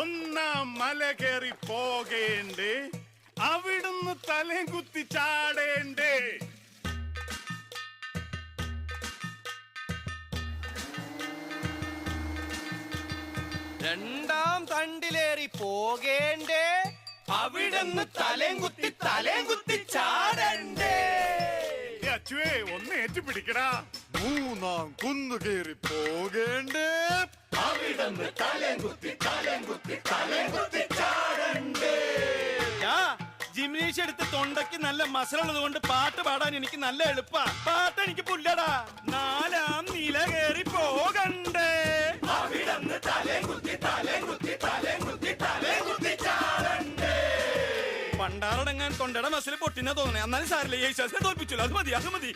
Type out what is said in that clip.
ഒന്നാം മല കയറി പോകേണ്ടേ അവിടുന്ന് തലയും കുത്തി ചാടേണ്ടേ? രണ്ടാം തണ്ടിലേറി പോകേണ്ടേ അവിടുന്ന് തലേം കുത്തി തലേം കുത്തി ചാടണ്ടേ? അച്ചുവേ ഒന്ന് ഏറ്റുപിടിക്കടാ. മൂന്നാം കുന്നു കയറി പോകേണ്ടേ അവിടുന്ന് തലേം കുത്തി തലേം കുത്തി തലേം ജിംനീഷ് എടുത്ത് തൊണ്ടയ്ക്ക് നല്ല മസലുള്ളത് കൊണ്ട് പാട്ട് പാടാൻ എനിക്ക് നല്ല എളുപ്പാ. പാട്ട് എനിക്ക് പുല്ലടാ. നാലാം നില കയറി പോകണ്ടേ. അവിടുന്ന് തലേം കുത്തി തലേം കുത്തി തലേം കുത്തി തലേം കുത്തി ചാടണ്ടേ. പണ്ടാറടങ്ങാൻ തൊണ്ടയുടെ മസിൽ പൊട്ടിനാ തോന്നണേ എന്നാലും സാരില്ല യേശുദാസിനെ തോൽപ്പിച്ചല്ലോ. അത് മതി അത് മതി.